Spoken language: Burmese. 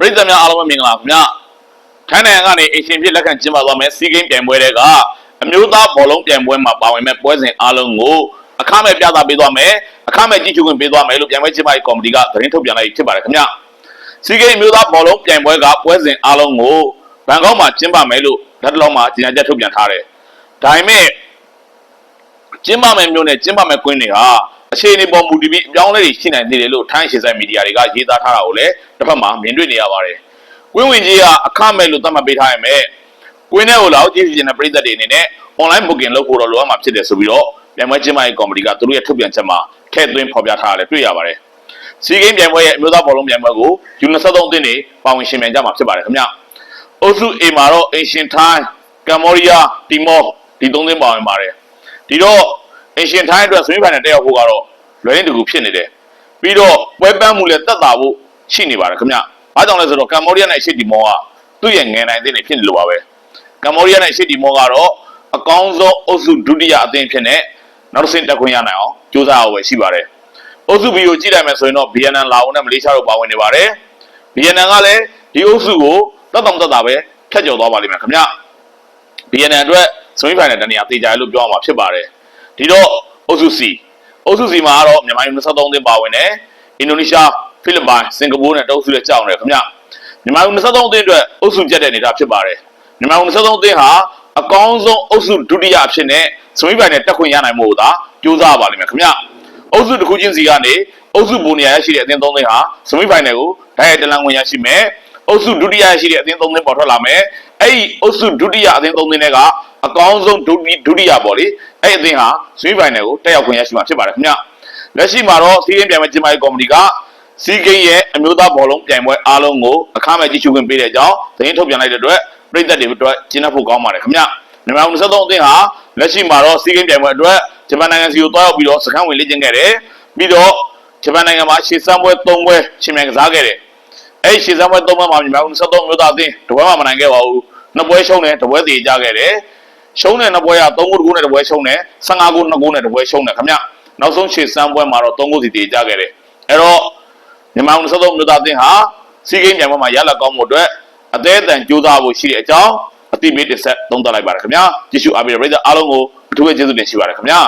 ပရိသတ်များအားလုံးပဲမင်္ဂလာခင်ဗျထိုင်းနိုင်ငံကနေအရှင်ဖြစ်လက်ခံကျင်းပသွားမယ်စီးဂိမ်းပြိုင်ပွဲတွေကအမျိုးသားဘောလုံးပြိုင်ပွဲမှာပါဝင်မဲ့ပွဲစဉ်အားလုံးကိုအခမဲ့ပြသပေးသွားမယ်အခမဲ့ကြည့်ရှုခွင့်ပေးသွားမယ်လို့ပြိုင်ပွဲကျင်းပရေးကော်မတီကသတင်းထုတ်ပြန်လိုက်ဖြစ်ပါတယ်ခင်ဗျစီးဂိမ်းမျိုးသားဘောလုံးပြိုင်ပွဲကပွဲစဉ်အားလုံးကိုဘန်ကောက်မှာကျင်းပမယ်လို့လက်တလုံးမှာကြေညာချက်ထုတ်ပြန်ထားတယ်ဒါပေမဲ့ ကျင်းပမယ်မျိုးနဲ့ကျင်းပမယ်ကွင်းတွေဟာအခြေအနေပေါ်မူတည်ပြီးအပြောင်းအလဲတွေရှိနိုင်သေးတယ်လို့ထိုင်းရှေ့ဆိုင်မီဒီယာတွေကရေးသားထားတာကိုလည်းတစ်ဖက်မှာမြင်တွေ့နေရပါတယ်။ကွင်းဝင်ကြီးကအခမဲ့လို့သတ်မှတ်ပေးထားရမယ်။ကွင်းထဲကိုလာကြည့်ကြတဲ့ပြည်သက်တွေအနေနဲ့ online booking လုပ်ဖို့တော့လိုအပ်မှာဖြစ်တယ်ဆိုပြီးတော့ပြန်ပွဲကျင်းပရေးကော်မတီကသူတို့ရဲ့ထုတ်ပြန်ချက်မှာထည့်သွင်းဖော်ပြထားတာလည်းတွေ့ရပါတယ်။စီဂိမ်းပြိုင်ပွဲရဲ့အမျိုးသားဘောလုံးပြိုင်ပွဲကိုယူ23 အသင်းတွေပါဝင်ရှင်ပြိုင်ကြမှာဖြစ်ပါတယ်ခင်ဗျ။အုပ်စု A မှာတော့အင်ရှင်ထိုင်းကမ္ဘောဒီးယားတီမောဒီသုံးသင်းပါဝင်ပါတယ်။ ဒီတော့အင်ရှင်ထိုင်းအတွက်ဆွေးနွေးဖိုင်နဲ့တက်ရောက်ဖို့ကတော့လွယ်ရင်တကူဖြစ်နေတယ်ပြီးတော့ပွဲပန်းမှုလည်းတက်တာဖို့ရှိနေပါတယ်ခင်ဗျအားကြောင့်လဲဆိုတော့ကမ္ဘောဒီးယားနဲ့ရှစ်တီမောကသူ့ရဲ့ငယ်နိုင်တဲ့နေဖြစ်နေလို့ပါပဲကမ္ဘောဒီးယားနဲ့ရှစ်တီမောကတော့အကောင်းဆုံးအုပ်စုဒုတိယအသင်းဖြစ်နေနောက်တစ်ဆင့်တက်ခွင့်ရနိုင်အောင်ကြိုးစားအောင်ပဲရှိပါတယ်အုပ်စုဘီကိုကြည့်လိုက်မယ်ဆိုရင်တော့ BNN လာအောင်နဲ့မလေးရှားတို့ပါဝင်နေပါတယ် BNN ကလည်းဒီအုပ်စုကိုတက်တောင်တက်တာပဲဖြတ်ကျော်သွားပါလိမ့်မယ်ခင်ဗျ BNN အတွက် ဆွေးနွေးဖိုင်တဲ့တနေရာတေချာလို့ပြောအောင်မှာဖြစ်ပါတယ်ဒီတော့အုပ်စု C အုပ်စု C မှာကတော့မြန်မာယူ23သင်းပါဝင်တယ်အင်ဒိုနီးရှားဖိလစ်ပိုင်စင်ကာပူနဲ့တအုပ်စုရဲ့ကြောက်နေတယ်ခင်ဗျမြန်မာယူ23သင်းအတွက်အုပ်စုကျက်တဲ့နေတာဖြစ်ပါတယ်မြန်မာယူ23သင်းဟာအကောင်းဆုံးအုပ်စုဒုတိယအဖြစ်နဲ့ဆွေးနွေးဖိုင်နဲ့တက်ခွင့်ရနိုင်မှုကိုသာကြိုးစားပါလိမ့်မယ်ခင်ဗျအုပ်စုတစ်ခုချင်းစီကနေအုပ်စုပူနေရရှိတဲ့အသင်း3သင်းဟာဆွေးနွေးဖိုင်တွေကိုဓာတ်ရိုက်တလန်ဝင်ရရှိမယ်အုပ်စုဒုတိယရှိတဲ့အသင်း3သင်းပေါ်ထွက်လာမယ် အဲ့ဒီအုပ်စုဒုတိယအသင်း3သင်းတွေကအကောင်းဆုံးဒုတိဒုတိယပေါ့လေအဲ့ဒီအသင်းဟာဆွေးဖိုင်တွေကိုတက်ရောက်ခွင့်ရရှိမှာဖြစ်ပါတယ်ခင်ဗျလက်ရှိမှာတော့စီးကင်းပြိုင်ပွဲကျင်းပရေးကော်မတီကစီးကင်းရဲ့အမျိုးသားဘောလုံးပြိုင်ပွဲအားလုံးကိုအခမဲ့ကြည့်ရှုခွင့်ပေးတဲ့အကြောင်းသတင်းထုတ်ပြန်လိုက်တဲ့အတွက်ပြည်သက်တွေအတွက်ကျင်းပဖို့ကောင်းပါတယ်ခင်ဗျမြန်မာ23အသင်းဟာလက်ရှိမှာတော့စီးကင်းပြိုင်ပွဲအတွက်ဂျပန်နိုင်ငံစီကိုတွားရောက်ပြီးတော့စခန်းဝင်လေ့ကျင့်ခဲ့တယ်ပြီးတော့ဂျပန်နိုင်ငံမှာရှေ့စမ်းပွဲ3ပွဲရှင်မြန်ကစားခဲ့တယ်အဲ့ဒီရှေ့စမ်းပွဲ၃ပွဲမှာမြန်မာပြည်73မျိုးသားအသင်းတပွဲမှမနိုင်ခဲ့ပါဘူး နှစ်ပွဲရှုံးတယ်တပွဲသေးကြခဲ့တယ်ရှုံးတဲ့နှစ်ပွဲက3ဂိုးတကူနဲ့တပွဲရှုံးတယ်15ဂိုး2ဂိုးနဲ့တပွဲရှုံးတယ်ခင်ဗျနောက်ဆုံးရှေ့စမ်းပွဲမှာတော့3ဂိုးစီသေးကြခဲ့တယ်အဲ့တော့မြန်မာပြည်73မျိုးသားအသင်းဟာစီးကိန်းပြိုင်ပွဲမှာရလကောင်းမှုအတွက်အသေးအတန်ကြိုးစားဖို့ရှိတဲ့အကြောင်းအတိမေးတစ်ဆက်သုံးသပ်လိုက်ပါတယ်ခင်ဗျာကြည့်ရှုအားပေးတဲ့ပရိသတ်အားလုံးကိုအထူးပဲကျေးဇူးတင်ရှိပါတယ်ခင်ဗျာ